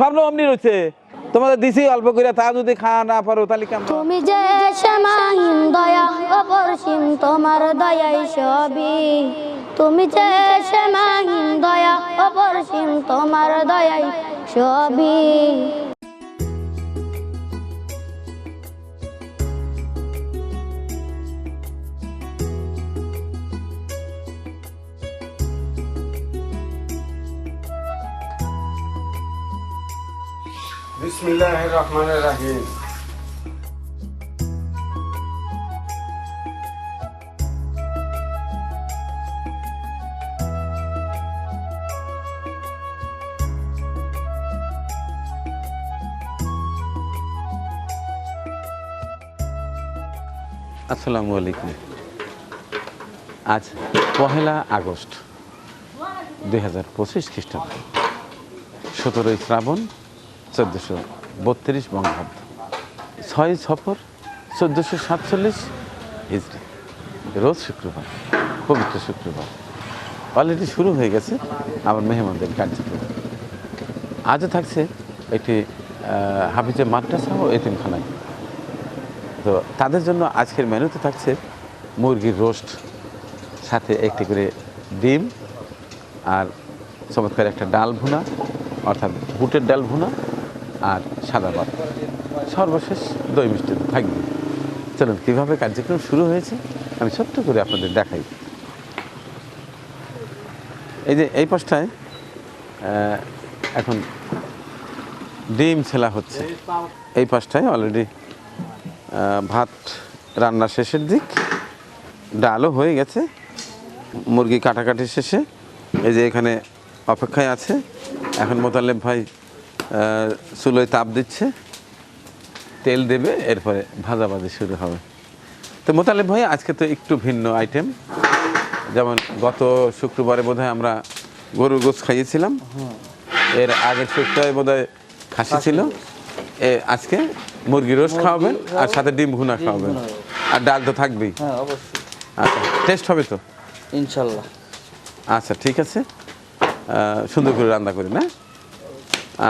স্বপ্ন অমনি রয়েছে। তোমাদের দিছি, অল্প করে তা যদি খাওয়া না পারো, তাহলে কেমন? তুমি যে শ্যামাহীন দয়া, অপরসীম তোমার দয়াই সবই। তুমি যে শ্যামাহীন দয়া, অপরসীম তোমার দয়াই সবই। আসসালামু আলাইকুম। আজ পহেলা আগস্ট দুই হাজার পঁচিশ খ্রিস্টাব্দ। সতেরোই শ্রাবণ চোদ্দোশো বত্রিশ বঙ্গাব্দ ছয় সফর, চোদ্দোশো সাতচল্লিশ হিজড়ি। রোজ শুক্রবার, পবিত্র শুক্রবার। অলরেডি শুরু হয়ে গেছে আমার মেহমানদের কার্যক্রম। আজও থাকছে একটি হাফিজে মাদ্রাসা ও এতিমখানায়। তো তাদের জন্য আজকের মেনুতে থাকছে মুরগির রোস্ট, সাথে একটি করে ডিম আর চমৎকার একটা ডাল ভুনা, অর্থাৎ বুটের ডাল ভুনা আর সাদা ভাত সর্বশেষ দই মিষ্টি থাকবে। চলুন, কীভাবে কার্যক্রম শুরু হয়েছে আমি ছোট্ট করে আপনাদের দেখাই। এই যে, এই পাশটায় এখন ডিম ছেলা হচ্ছে। এই পাশটায় অলরেডি ভাত রান্না শেষের দিক। ডালও হয়ে গেছে। মুরগি কাটাকাটি শেষে। এই যে এখানে অপেক্ষায় আছে। এখন মোতালেব ভাই চুলোয় তাপ দিচ্ছে তেল দেবে এরপরে ভাজাভাজি শুরু হবে। তো মোতালেব ভাই আজকে তো একটু ভিন্ন আইটেম যেমন গত শুক্রবারে বোধহয় আমরা গরুর গোছ খাইয়েছিলাম। এর আগের শুক্রবারে বোধহয় খাসি ছিল। এ আজকে মুরগি রোস্ট খাওয়াবেন আর সাথে ডিম ভুনা খাওয়াবেন। আর ডাল তো থাকবেই। হ্যাঁ আচ্ছা টেস্ট হবে তো? ইনশাল্লাহ। আচ্ছা ঠিক আছে। সুন্দর করে রান্না করি না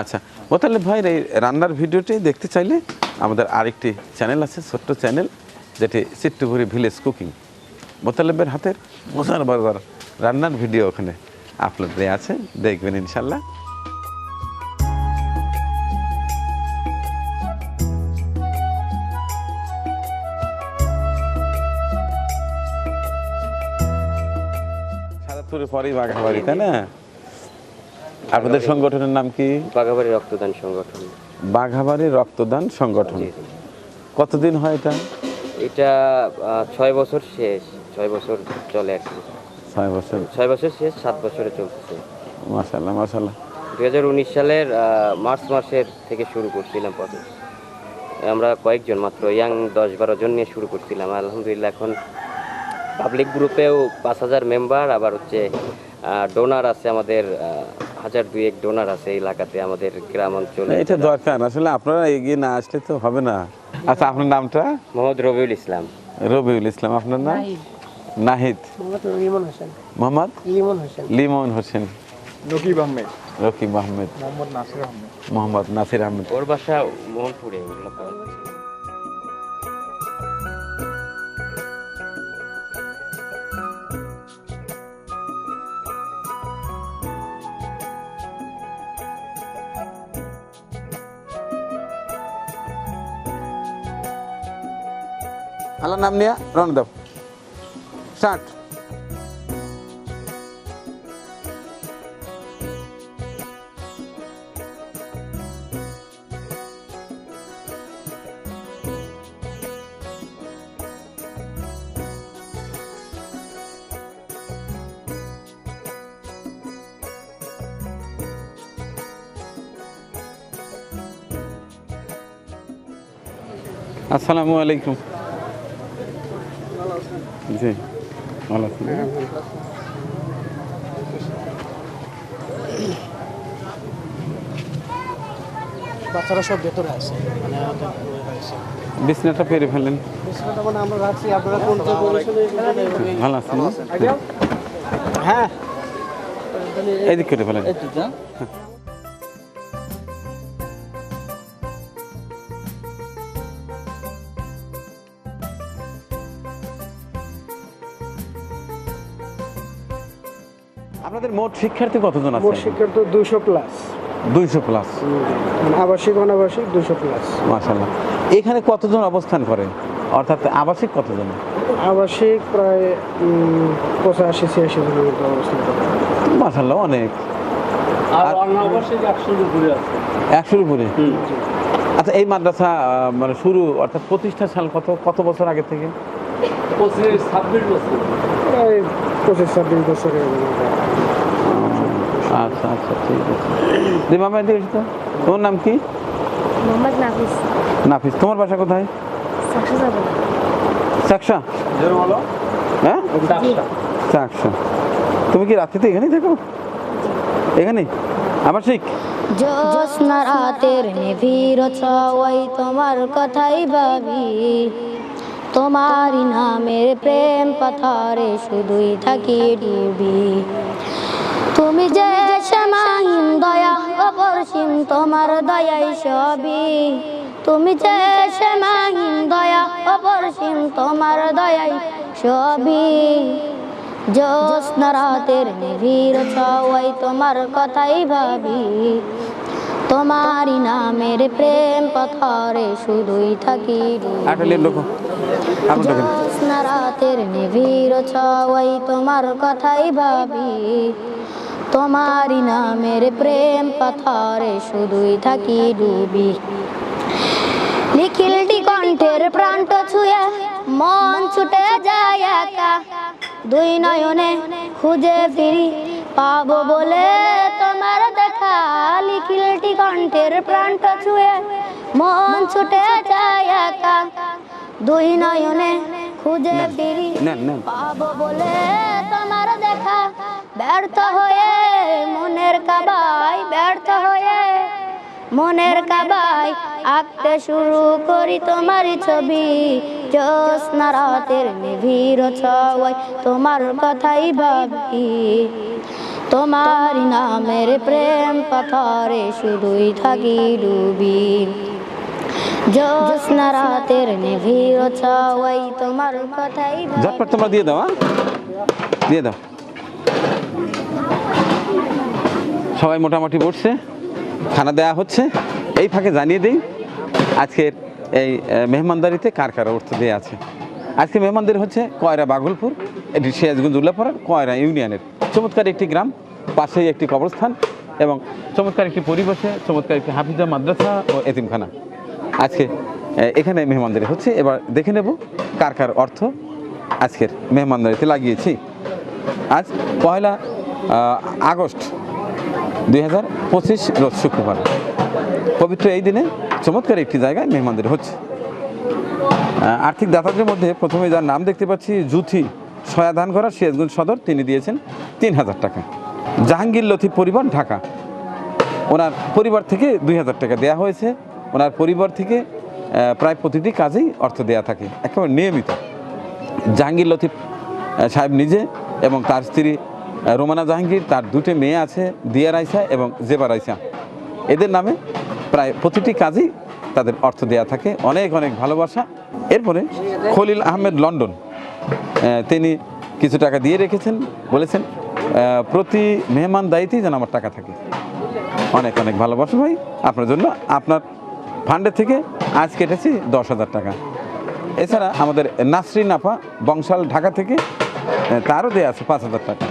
আচ্ছা। মোতালেব ভাইয়ের এই রান্নার ভিডিওটি দেখতে চাইলে আমাদের আরেকটি চ্যানেল আছে, ছোট্ট চ্যানেল, যেটি চিট্টুপুরি ভিলেজ কুকিং। মোতালেবের হাতের মজার মজার রান্নার ভিডিও ওখানে আপলোড দেওয়া আছে, দেখবেন ইনশাল্লাহ সাদাপুরের পরেই বাঘাবাড়ি তাই না? আপনাদের সংগঠনের নাম কি? বাঘাবাড়ি রক্তদান সংগঠন। বাঘাবাড়ি রক্তদান সংগঠন। কতদিন হয় এটা? এটা ছয় বছর শেষ ছয় বছর চলে আর কি। ছয় বছর। ছয় বছর শেষ সাত বছরে চলতেছে। মাসাল্লাহ মাসাল্লাহ দুই হাজার উনিশ সালের মার্চ মাসের থেকে শুরু করছিলাম প্রথম আমরা কয়েকজন মাত্র ইয়াং দশ বারো জন নিয়ে শুরু করছিলাম। আলহামদুলিল্লাহ এখন পাবলিক গ্রুপেও পাঁচ হাজার মেম্বার আবার হচ্ছে ডোনার আছে আমাদের হাজার দুয়েক ডোনার আছে এই এলাকাতে আমাদের গ্রাম অঞ্চলে। এটা দরকার আসলে আপনারা এগিয়ে না আসলে তো হবে না। আচ্ছা আপনার নামটা? মোহাম্মদ রবিউল ইসলাম। রবিউল ইসলাম আপনার নাম? নাহিদ। লিমন হোসেন। মোহাম্মদ? লিমন হোসেন। লিমন হোসেন। নকিব আহমেদ। রকিব আহমেদ। মোহাম্মদ নাসির আহমেদ। মোহাম্মদ নাসির আহমেদ। ওর বাসা মোহনপুরে ওগুলো পাওয়া যায়। আল্লাহ নাম নিয়ে রওনা দাও স্টার্ট আসসালামু আলাইকুম জি ভালো আছেন। বাচ্চারা সব ভেতরে আছে মানে। বিছনাটা পেরে ফেলেন। বিছানাটা মানে আমরা রাখছি আপনারা কোন যে বলেছেন ভালো আছেন? হ্যাঁ। এদিক করে ফেলেন। আপনাদের মোট শিক্ষার্থী কতজন মোট আছে? শিক্ষার তো দুশো প্লাস দুইশো প্লাস মানে আবাসিক অনাবাসিক দুশো প্লাস মাশাল্লাহ এখানে কতজন অবস্থান করে? অর্থাৎ আবাসিক কতজন? আবাসিক প্রায় পঁচাশি ছিয়াশি জনের মতো অবস্থান করে। মাশাল্লাহ অনেক। আর অনাবশ্যক একশোর উপরে আছে। একশোর উপরে? আচ্ছা এই মাদ্রাসা মানে শুরু অর্থাৎ প্রতিষ্ঠা সাল কত কত বছর আগে থেকে? পঁচিশ ছাব্বিশ বছর। প্রায় পঁচিশ ছাব্বিশ বছরের আচ্ছা আচ্ছা ঠিক আছে। দিমা ভাই দেখেছি তো। তোমার নাম কি? মোহাম্মদ নাফিস। নাফিস তোমার বাসা কোথায়? সাকসা চাকসা হ্যাঁ? চাকসা তুমি কি রাত্রিতে এখানেই থাকো? এখানে আবাসিক জ্যোৎস্না রাতের নিবিড় ছয় তোমার কথাই ভাবি। তোমারই নামের প্রেম পাথারে শুধুই থাকি ডুবি। তুমি যে সীমাহীন দয়া, অপরসীম তোমার দয়াই সবই। তুমি যে সীমাহীন দয়া, অপরসীম তোমার দয়াই সবই। জ্যোৎস্না রাতের নিবিড় ছয় তোমার কথাই ভাবি। তোমারই নামের প্রেম পথরে শুধুই থাকি রাতের নিবিড় ছয় তোমার কথাই ভাবি। তোমারই নামের প্রেম পাথরে শুধুই থাকি ডুবি। লিখিলটি কণ্ঠের প্রান্ত ছুঁয়ে মন ছুটে যায় একা। দুই নয়নে খুঁজে ফিরি পাবো বলে লিখিলটি কণ্ঠের প্রান্ত ছুঁয়ে মন ছুটে যায় একা। দুই নয়নে খুঁজে ফিরি পাবো বলে তোমার দেখা। ব্যর্থ হয়ে মনের কাবাই ব্যর্থ হয়ে মনের কাবাই আঁকতে শুরু করি তোমার ছবি। জ্যোৎস্না রাতের নিবিড় ছয় তোমার কথাই ভাবি। তোমার নামের প্রেম পাথরে শুধুই থাকি ডুবি। রাতের ছয় তোমার কথাই ঝটপট তোমরা দিয়ে দাও হ্যাঁ? দিয়ে দাও। সবাই মোটামুটি বসছে, খানা দেওয়া হচ্ছে। এই ফাঁকে জানিয়ে দিই, আজকের এই মেহমানদারিতে কার কার অর্থ দেওয়া আছে? আজকে মেহমানদারি হচ্ছে কয়রা বাগলপুর এটি সিরাজগঞ্জ উল্লাপাড়ার কয়রা ইউনিয়নের। চমৎকার একটি গ্রাম, পাশেই একটি কবরস্থান এবং চমৎকার একটি পরিবেশে, চমৎকার একটি হাফিজা মাদ্রাসা ও এতিমখানা। আজকে এখানে মেহমানদারি হচ্ছে। এবার দেখে নেব কার কার অর্থ আজকের মেহমানদারিতে লাগিয়েছি। আজ পয়লা আগস্ট দুই হাজার পঁচিশ রোজ শুক্রবার। পবিত্র এই দিনে চমৎকার একটি জায়গায় মেহমানদারি হচ্ছে। আর্থিক দাতাদের মধ্যে প্রথমে যার নাম দেখতে পাচ্ছি, জুথি। সয়াধান করা সিরাজগঞ্জ সদর, তিনি দিয়েছেন তিন হাজার টাকা। জাহাঙ্গীর লতিফ পরিবার ঢাকা। ওনার পরিবার থেকে দুই হাজার টাকা দেওয়া হয়েছে। ওনার পরিবার থেকে প্রায় প্রতিটি কাজেই অর্থ দেওয়া থাকে, একেবারে নিয়মিত। জাহাঙ্গীর লতিফ সাহেব নিজে এবং তার স্ত্রী রোমানা জাহাঙ্গীর, তার দুটি মেয়ে আছে, দিয়া রাইসা এবং জেবা রাইসা। এদের নামে প্রায় প্রতিটি কাজেই তাদের অর্থ দেওয়া থাকে। অনেক অনেক ভালোবাসা। এরপরে খলিল আহমেদ, লন্ডন। তিনি কিছু টাকা দিয়ে রেখেছেন, বলেছেন প্রতি মেহমান দায়িত্বেই যেন আমার টাকা থাকে। অনেক অনেক ভালোবাসা ভাই, আপনার জন্য আপনার ফান্ডের থেকে আজ কেটেছি দশ হাজার টাকা। এছাড়া আমাদের নাসরিন আপা বংশাল ঢাকা থেকে তারও দেওয়া আছে পাঁচ হাজার টাকা।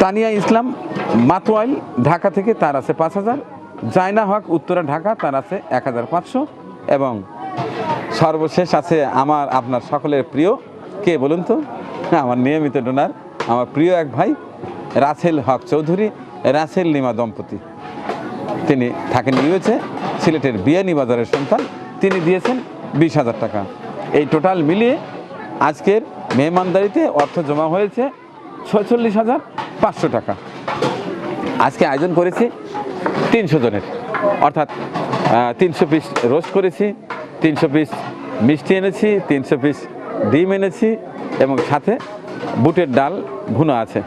তানিয়া ইসলাম মাতোয়াইল ঢাকা থেকে তার আছে পাঁচ হাজার। জাইনা হক উত্তরা ঢাকা তার আছে এক হাজার পাঁচশো। এবং সর্বশেষ আছে আমার, আপনার সকলের প্রিয়। কে বলুন তো? আমার নিয়মিত ডোনার, আমার প্রিয় এক ভাই, রাসেল হক চৌধুরী, রাসেল লিমা দম্পতি। তিনি থাকেন ইউএসএ, সিলেটের বিয়ানি বাজারের সন্তান। তিনি দিয়েছেন বিশ হাজার টাকা। এই টোটাল মিলিয়ে আজকের মেহমানদারিতে অর্থ জমা হয়েছে ছয়চল্লিশ হাজার পাঁচশো টাকা। আজকে আয়োজন করেছি তিনশো জনের। অর্থাৎ তিনশো পিস রোস্ট করেছি, তিনশো পিস মিষ্টি এনেছি, তিনশো পিস ডিম এনেছি এবং সাথে বুটের ডাল ভুনা আছে।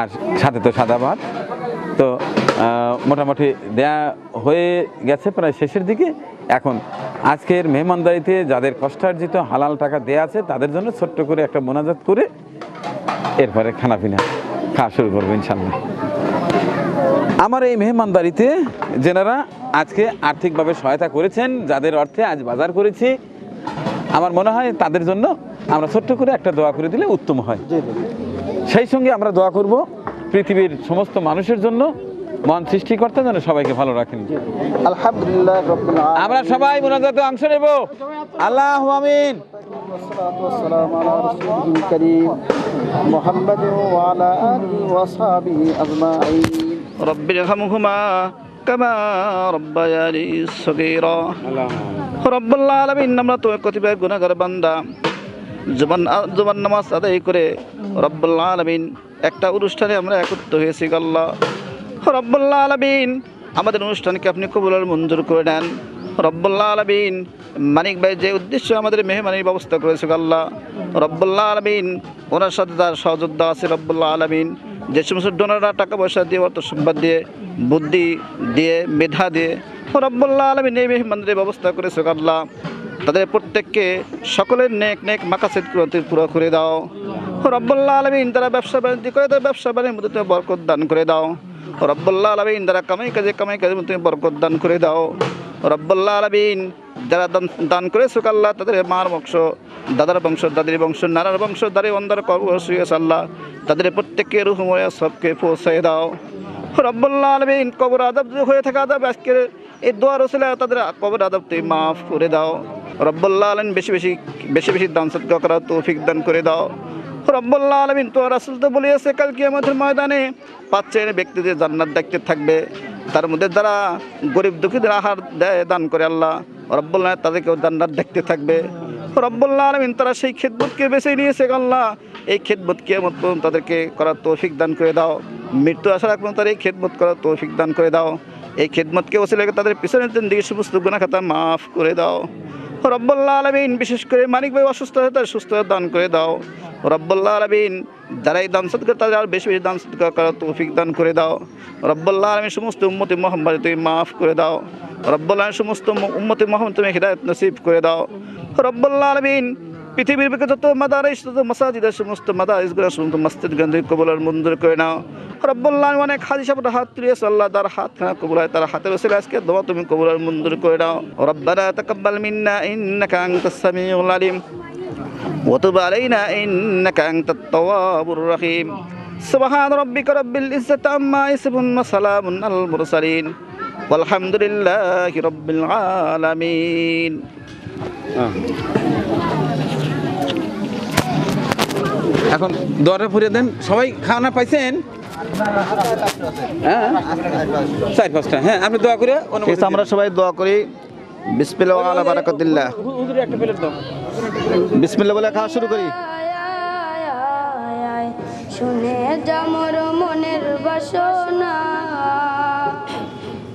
আর সাথে তো সাদা ভাত। তো মোটামুটি দেয়া হয়ে গেছে প্রায় শেষের দিকে। এখন আজকের মেহমানদারিতে যাদের কষ্টার্জিত হালাল টাকা দেয়া আছে, তাদের জন্য ছোট্ট করে একটা মোনাজাত করে এরপরে খানা পিনা খাওয়া শুরু করব ইনশাল্লাহ আমার এই মেহমানদারিতে যেনারা আজকে আর্থিকভাবে সহায়তা করেছেন যাদের অর্থে আজ বাজার করেছি আমার মনে হয় তাদের জন্য আমরা ছোট্ট করে একটা দোয়া করে দিলে উত্তম হয় সেই সঙ্গে আমরা দোয়া করব পৃথিবীর সমস্ত মানুষের জন্য মন সৃষ্টিকর্তা যেন সবাইকে ভালো রাখেন আলহামদুলিল্লাহ রব্বুল আলামিন আমরা সবাই মোনাজাতে অংশ নেব আল্লাহ আমিন والصلاة والسلام على رسوله الكريم محمد وعلى آله وأصحابه أجمعين رب ارحمهما كما ربياني صغيرا رب العالمين আমরা তো কতিপয় গুনাহগার বান্দা জবান জবান নামাজ আদায় করে রব্বুল আলামিন একটা অনুষ্ঠানে আমরা একত্র হয়েছি আল্লাহ রব্বুল্লাহ আলমিন আমাদের অনুষ্ঠানকে আপনি কবুলার মঞ্জুর করে নেন রব্বুল্লাহ আলমিন মানিক ভাই যে উদ্দেশ্য আমাদের মেহমানির ব্যবস্থা করেছে আল্লাহ রব্বুল্লাহ আলমিন ওনার সাথে তার সহযোদ্ধা আছে রব্বুল্লাহ আলমিন যে সমস্ত ডোনাররা টাকা পয়সা দিয়ে অর্থ সম্পদ দিয়ে, বুদ্ধি দিয়ে, মেধা দিয়ে রব্বুল্লাহ আলমিন এই মেহমানদের ব্যবস্থা করেছে আল্লাহ তাদের প্রত্যেককে সকলের নেক নেক মাকাসেদ পুরো করে দাও। রব্বুল্লাহ আলমিন তারা ব্যবসা বাণিজ্য করে তার ব্যবসা বাণিজ্যের মধ্যে তুমি বরকত দান করে দাও। রব্বুল্লাহ আলমিন যারা কামাই কাজে, কামাই কাজের মধ্যে তুমি বরকত দান করে দাও। রব্বুল্লাহ আলমিন যারা দান করে সুকাল্লাহ তাদের মার বংশ, দাদার বংশ, দাদির বংশ, নানার বংশ, দাঁড়ি অন্ধার কর্ম সুয়েস আল্লাহ, তাদের প্রত্যেককে রুহময়া সবকে পৌঁছায় দাও। রব্বুল্লাহ আলমিন কবর আদব হয়ে থাকা আদব, আজকের এই দোয়া রসিলা তাদের কবর আদব তুমি মাফ করে দাও। রব্বুল্লাহ আলমিন বেশি বেশি বেশি বেশি দান সৎকা করা তৌফিক দান করে দাও। রব্বুল্লাহ আলমিন তো রাসুল তো বলিয়েছে কালকে আমাদের ময়দানে পাঁচ শ্রেণির ব্যক্তিদের জান্নাত দেখতে থাকবে, তার মধ্যে যারা গরিব দুঃখীদের আহার দেয়, দান করে আল্লাহ রব্বুল্লাহ তাদেরকেও জান্নাত দেখতে থাকবে। রব্বুল্লাহ আলমিন তারা সেই খেদমতকে বেছে নিয়েছে আল্লাহ। এই খেদমতকে মত পর্যন্ত তাদেরকে করার তৌফিক দান করে দাও। মৃত্যু আসার আগ পর্যন্ত তার এই খেদমত করার তৌফিক দান করে দাও। এই খেদমতকে ওসিলে তাদের পিছনের দিকে সমস্ত গুণা খাতা মাফ করে দাও। রব্বুল্লাহ আলমিন বিশেষ করে মানিক ভাই অসুস্থ হয়ে তার সুস্থতা দান করে দাও। রব্বুল্লাহ আলমিন যারা এই দান সৎকার, তাদের আর বেশি বেশি দান করার তৌফিক দান করে দাও। রব্বুল্লাহ আলমিন সমস্ত উম্মতি মোহাম্মদ তুমি মাফ করে দাও। রব্বুল্লাহ সমস্ত উম্মতি মোহাম্মদ তুমি হৃদায়ত নসিব করে দাও। রব্বুল্লাহ আলমিন পৃথিবীর বুকে যত মাদারিস, তত মাসাজিদের সমস্ত মাদারিসগুলো, সমস্ত মসজিদ গন্ধ কবলার মঞ্জুর করে নাও। রব্বুল্লাহ অনেক হাজি সাহেব হাত তুলিয়েছে, আল্লাহ তার হাত খানা কবুল হয়, তার হাতের ওসিলে আজকে দোয়া তুমি কবুলার মঞ্জুর করে নাও। রব্বানা তাকাব্বাল মিন্না ইন্নাকা আনতাস সামিউল আলিম। وتب علينا إنك أنت التواب الرحيم سبحان ربك رب العزة عما يصفون وسلام على المرسلين والحمد لله رب العالمين এখন দোয়াটা ফুরিয়ে দেন সবাই খাওয়ানা পাইছেন হ্যাঁ চার পাঁচটা হ্যাঁ আপনি দোয়া করে অনুমতি দিন। আমরা সবাই দোয়া করি বিসমিল্লাহ আলা বারাকাতিল্লাহ। বিসমিল্লাহ বলে খাওয়া শুরু করি। শুনে যামর মনের বাসনা।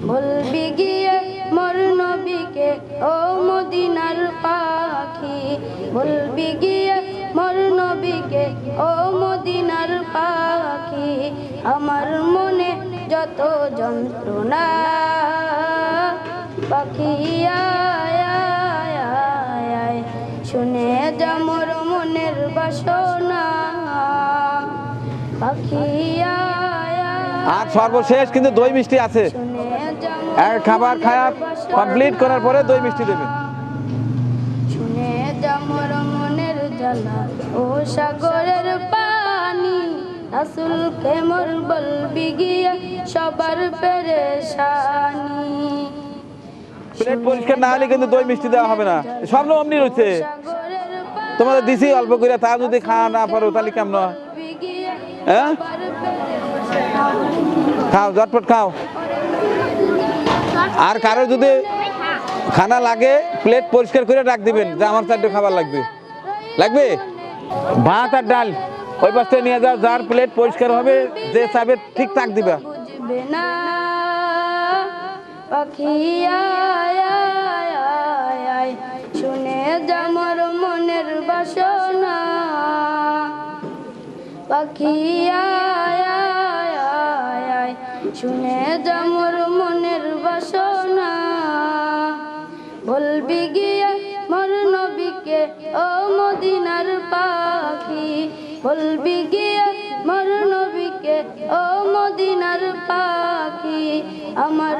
বলবি গিয়ে মর নবীকে, ও মদিনার পাখি। বলবি গিয়ে মর নবীকে, ও মদিনার পাখি। আমার মনে যত যন্ত্রণা পাখি আয়, আয়, শুনে যামর মনের বাসনা। পাখি আর সর্বশেষ কিন্তু দই মিষ্টি আছে। শুনে খাবার খায়া কমপ্লিট করার পরে দই মিষ্টি দেবে শুনে যামর মনের জ্বালা। ও সাগরের পানি রাসুলকে মোর বলবি গিয়ে সবার পেরেশানি। প্লেট পরিষ্কার না হলে কিন্তু দই মিষ্টি দেওয়া হবে না। স্বপ্ন অমনি রয়েছে। তোমাদের দিছি, অল্প করে তা যদি খাওয়া না পারো, তাহলে কেমন হয়? খাও, ঝটপট খাও। আর কারও যদি খানা লাগে প্লেট পরিষ্কার করে রাখ দিবেন, যে আমার চারটে খাবার লাগবে। লাগবে? ভাত আর ডাল, ওই পাশ থেকে নিয়ে যাও, যার প্লেট পরিষ্কার হবে, যে চাবে ঠিক তাক দিবা। পাখি আয়, শুনে যামর মনের বাসনা। পাখি আয়, শুনে যামর মনের বাসনা। বলবি গিয়ে মর নবীকে ও মদিনার পাখি। বলবি গিয়া মর নবীকে ও মদিনার পাখি। আমার